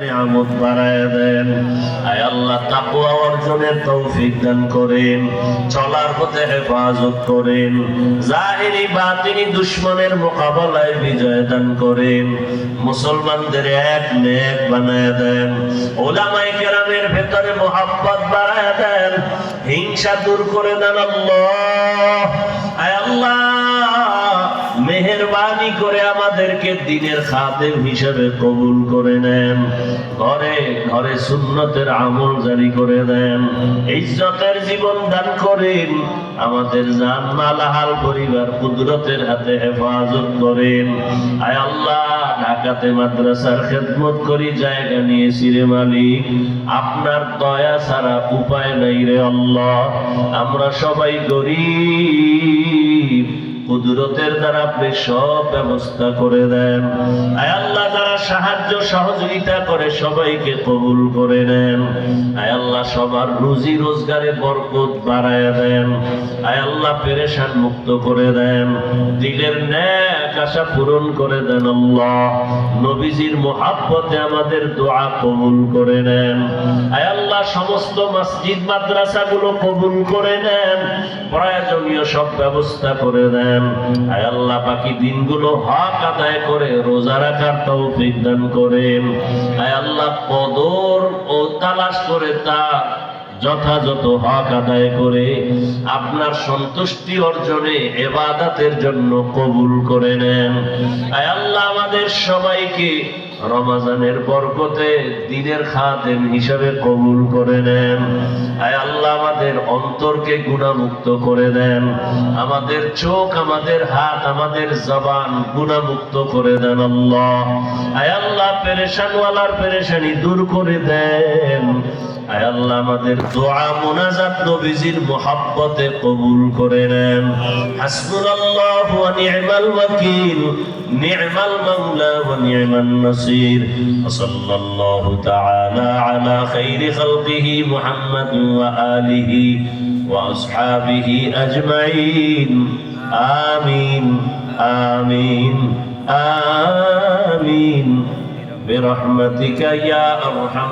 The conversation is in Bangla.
নিয়ামত বাড়ায় দেন। আয় আল্লাহ অর্জনের তৌফিক দান করেন, চলার পথে হেফাজত করেন, জাহিরি বাতিনি দুশ্মনের মোকাবেলায় বিজয় দান করেন, মুসলমানদের এক নেক বানায় দেন ওলামাই কেরামের ভেতরে মোহাব্বত বাড়ায় দেন, হিংসা দূর করে দেন আল্লাহ। আয় আল্লাহ। মেহরবানি করে আমাদেরকে দিনের খাদেম হিসেবে কবুল করে নেন। ঘরে ঘরে সুন্নতের আমল জারি করে দেন। ইজ্জতের জীবন দান করেন। আমাদের জান মালাহাল পরিবার কুদরতের হাতে হেফাজত করেন। আয় আল্লাহ, ঢাকাতে মাদ্রাসার খেদমত করি, জায়গা নিয়েছি রে মালিক। আপনার দয়া ছাড়া উপায় নাই রে আল্লাহ। আমরা সবাই গরিব। দ্বারা আপনি সব ব্যবস্থা করে দেন। আয় আল্লাহ, যারা সাহায্য সহযোগিতা করে সবাইকে কবুল করে নেন। আয় আল্লাহ, সবার রুজি রোজগারে বরকত বাড়ায় দেন। আল্লাহ পেরেশান মুক্ত করে দেন। দিলের ন্যাক আশা পূরণ করে দেন আল্লাহ। নবীজির মোহাব্বতে আমাদের দোয়া কবুল করে নেন। আল্লাহ সমস্ত মসজিদ, মাদ্রাসাগুলো কবুল করে নেন। প্রয়োজনীয় সব ব্যবস্থা করে দেন। আল্লাহ বাকি দিনগুলো হক আদায় করে, রোজা রাখার তৌফিক দান করেন। আল্লাহ কদর ও তালাশ করে তা যথাযথ হক আদায় করে আপনার সন্তুষ্টি অর্জনে এবাদাতের জন্য কবুল করে নেন। আল্লাহ আমাদের সবাইকে রমাজানের বরকতে দিনের খাদেম হিসাবে কবুল করে নেন। আয় আল্লাহ আমাদের অন্তরকে গুণামুক্ত করে দেন। আমাদের চোখ, আমাদের হাত, আমাদের জবান গুণামুক্ত করে দেন আল্লাহ। আয় আল্লাহ পেরেশানওয়ালার পেরেশানি দূর করে দেন। আয় আল্লাহ আমাদের দোয়া মোনাজাত নবীজির মোহাব্বতে কবুল করে নেন হাসবুনাল্লাহু ওয়া নি'মাল ওয়াকিল নি'মাল মাওলা ওয়া নি'মান নাসির সাল্লাল্লাহু তাআলা আলা খাইরি খালকিহি মুহাম্মাদ ওয়া আলিহি ওয়া আসহাবিহি আজমাইন আমিন আমিন আমিন برحمتك يا أرحم